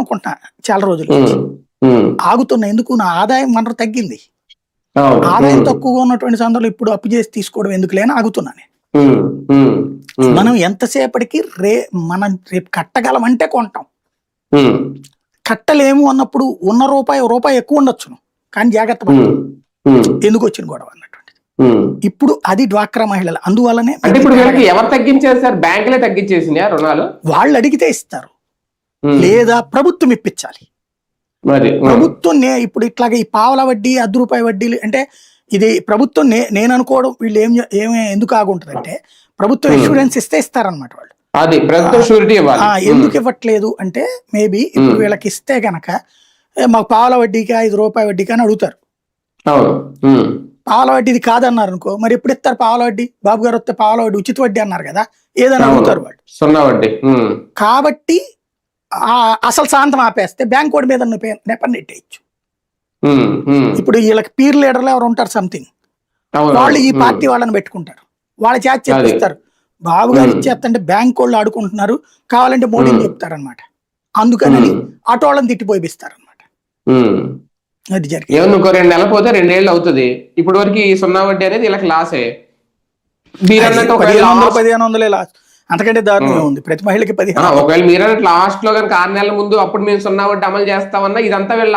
అనుకుంటున్నా చాలా రోజులు ఆగుతున్నా ఎందుకు? నా ఆదాయం వనరు తగ్గింది. ఆదాయం తక్కువగా ఉన్నటువంటి సందర్భంలో ఇప్పుడు అప్పు చేసి తీసుకోవడం ఎందుకు లేని ఆగుతున్నా నేను. ఉమ్, ఉమ్, ఉమ్, మనం ఎంతసేపటికి రే మనం రేపు కట్టగలం అంటే కొంటాం. కట్టలేము అన్నప్పుడు ఉన్న రూపాయి రూపాయి ఎక్కువ ఉండొచ్చును కానీ జాగ్రత్త ఎందుకు వచ్చిన గొడవ అన్నటువంటిది. ఇప్పుడు అది డ్వాక్రా మహిళలు. అందువల్లనే అంటే ఇప్పుడు ఎవరు తగ్గించారు సార్? బ్యాంకులే తగ్గించేసినాయా రుణాలు? వాళ్ళు అడిగితే ఇస్తారు. లేదా ప్రభుత్వం ఇప్పించాలి. ప్రభుత్వం నే ఇప్పుడు ఇట్లాగే ఈ పావల వడ్డీ అర్ధ రూపాయి వడ్డీలు అంటే ఇది ప్రభుత్వం నే నేను అనుకోవడం వీళ్ళు ఏం ఏమి ఎందుకు ఆగుంటుందంటే ప్రభుత్వం Hmm. ఇన్సూరెన్స్ ఇస్తే ఇస్తారనమాట వాళ్ళు. అది ప్రభుత్వం ఎందుకు ఇవ్వట్లేదు అంటే మేబీ ఇప్పుడు వీళ్ళకి ఇస్తే గనక మాకు పావల వడ్డీకి ఐదు రూపాయి వడ్డీకి అని అడుగుతారు. పావల వడ్డీది కాదన్నారు అనుకో మరి ఎప్పుడు ఇస్తారు పావల వడ్డీ? బాబు గారు వస్తే పావల వడ్డీ ఉచిత వడ్డీ అన్నారు కదా ఏదని. అడుగుతారు వాళ్ళు. సున్నా వడ్డీ. ఉమ్, కాబట్టి అసలు శాంతం ఆపేస్తే బ్యాంక్ వాడి మీద నెప- నెట్టేయచ్చు. ఇప్పుడు వీళ్ళకి పీర్ లీడర్లు ఎవరు ఉంటారు సంథింగ్ వాళ్ళు ఈ పార్టీ వాళ్ళని పెట్టుకుంటారు. వాళ్ళ చేత చెప్పిస్తారు. బాబు గారు. ఇచ్చేస్తంటే బ్యాంక్ వాళ్ళు ఆడుకుంటున్నారు. కావాలంటే మోడీని. చెప్తారనమాట అందుకని ఆటో వాళ్ళని తిట్టిపోయిస్తారనమాట. అది జరిగింది. ఏమన్నా ఇంకో రెండు నెలలు పోతే రెండేళ్ళు అవుతుంది. ఇప్పుడు వరకు ఈ సున్నా వడ్డీ అనేది వీళ్ళకి లాసే మీరు అన్నట్టు ఒకవేళ పదిహేను వందలు పదిహేను వందలే లాస్ట్ అంతకంటే దారుణం ఉమ్. ఉంది ప్రతి మహిళకి పదిహేను ఒకవేళ మీరు లాస్ట్లో కనుక ఆరు నెలల ముందు అప్పుడు మేము సున్నా వడ్డీ అమలు చేస్తామన్నా ఇదంతా వీళ్ళ